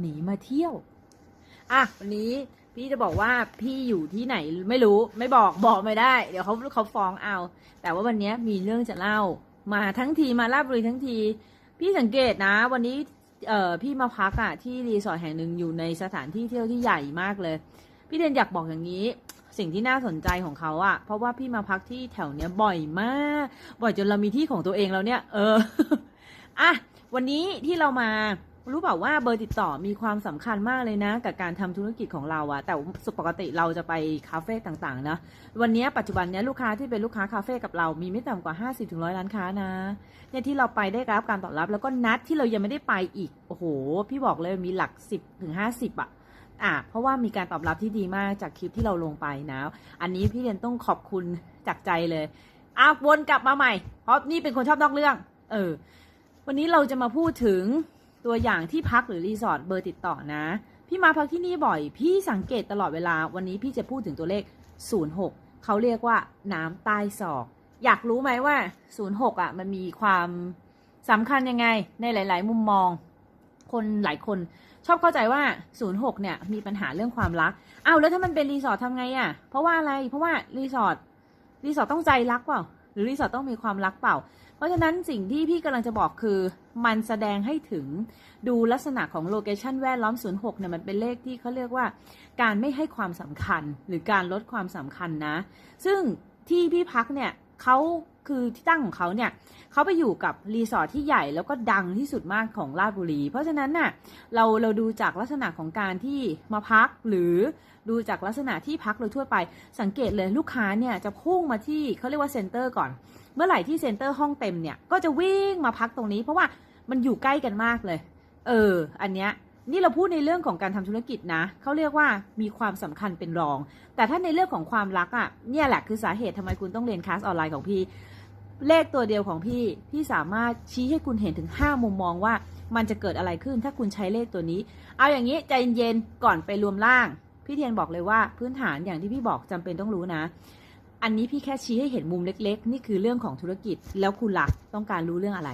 หนีมาเที่ยว อะวันนี้พี่จะบอกว่าพี่อยู่ที่ไหนไม่รู้ไม่บอกบอกไม่ได้ เดี๋ยวเขาเขาฟ้องเอา แต่ว่าวันนี้มีเรื่องจะเล่า มาทั้งทีมาลาดบุรีทั้งที พี่สังเกตนะ วันนี้เอ่อพี่มาพักอะที่รีสอร์ทแห่งหนึ่งอยู่ในสถานที่เที่ยวที่ใหญ่มากเลย พี่เดนอยากบอกอย่างนี้ สิ่งที่น่าสนใจของเขาอะเพราะว่าพี่มาพักที่แถวเนี้ยบ่อยมาก บ่อยจนเรามีที่ของตัวเองแล้วเนี่ย เอออะวันนี้ที่เรามา รู้เปล่าว่าเบอร์ติดต่อมีความสำคัญมากเลยนะ กับการทำธุรกิจของเราอะแต่ปกติเราจะไปคาเฟ่ต่างๆนะวันนี้ปัจจุบันเนี้ยลูกค้าที่เป็นลูกค้าคาเฟ่กับเรามีไม่ต่ำกว่า 50ถึงร้อยร้านค้านะเนี่ยที่เราไปได้รับการตอบรับ แล้วก็นัดที่เรายังไม่ได้ไปอีกโอ้โห พี่บอกเลยมีหลัก 10ถึง50อะอะเพราะว่ามีการตอบรับที่ดีมากจากคลิปที่เราลงไปนะ อันนี้พี่เรียนต้องขอบคุณจากใจเลยอะวนกลับมาใหม่ เพราะนี่เป็นคนชอบนอกเรื่อง เออ วันนี้เราจะมาพูดถึง ตัวอย่างที่พักหรือรีสอร์ทเบอร์ติดต่อนะ พี่มาพักที่นี่บ่อย พี่สังเกตตลอดเวลา วันนี้พี่จะพูดถึงตัวเลข 06 เขาเรียกว่าน้ำใต้ศอก อยากรู้ไหมว่า 06อะมันมีความสำคัญยังไงในหลาย ๆ มุมมอง คนหลายคนชอบเข้าใจว่า 06 เนี่ยมีปัญหาเรื่องความรัก อ้าวแล้วถ้ามันเป็นรีสอร์ททำไงอะ เพราะว่าอะไร เพราะว่ารีสอร์ทรีสอร์ทต้องใจรักเปล่า หรือรีสอร์ทต้องมีความรักเปล่า เพราะฉะนั้นสิ่งที่พี่กำลังจะบอกคือ มันแสดงให้ถึงดูลักษณะของโลเคชันแวดล้อม 06เนี่ยมันเป็นเลขที่เขาเรียกว่า การไม่ให้ความสำคัญหรือการลดความสำคัญนะ ซึ่งที่พี่พักเนี่ย เขาคือที่ตั้งของเขาเนี่ยเขาไปอยู่กับรีสอร์ทที่ใหญ่แล้วก็ดังที่สุดมากของราชบุรี เพราะฉะนั้นน่ะเราเราดูจากลักษณะของการที่มาพักหรือดูจากลักษณะที่พักโดยทั่วไป สังเกตเลยลูกค้าเนี่ยจะพุ่งมาที่เขาเรียกว่าเซ็นเตอร์ก่อน เมื่อไหร่ที่เซ็นเตอร์ห้องเต็มเนี่ยก็จะวิ่งมาพักตรงนี้ เพราะว่ามันอยู่ใกล้กันมากเลย เออ อันเนี้ย นี่เราพูดในเรื่องของการทำธุรกิจนะเขาเรียกว่ามีความสำคัญเป็นรอง แต่ถ้าในเรื่องของความรักอะ่ะเนี่ยแหละคือสาเหตุทำไมคุณต้องเรียนคลาสออนไลน์ของพี่ เลขตัวเดียวของพี่พี่สามารถชี้ให้คุณเห็นถึง 5 มุมมองว่ามันจะเกิดอะไรขึ้นถ้าคุณใช้เลขตัวนี้ เอาอย่างนี้ใจเย็นๆก่อนไปรวมร่าง พี่เทียนบอกเลยว่าพื้นฐานอย่างที่พี่บอกจำเป็นต้องรู้นะ อันนี้พี่แค่ชี้ให้เห็นมุมเล็ก ๆ นี่คือเรื่องของธุรกิจแล้วคุณล่ะต้องการรู้เรื่องอะไร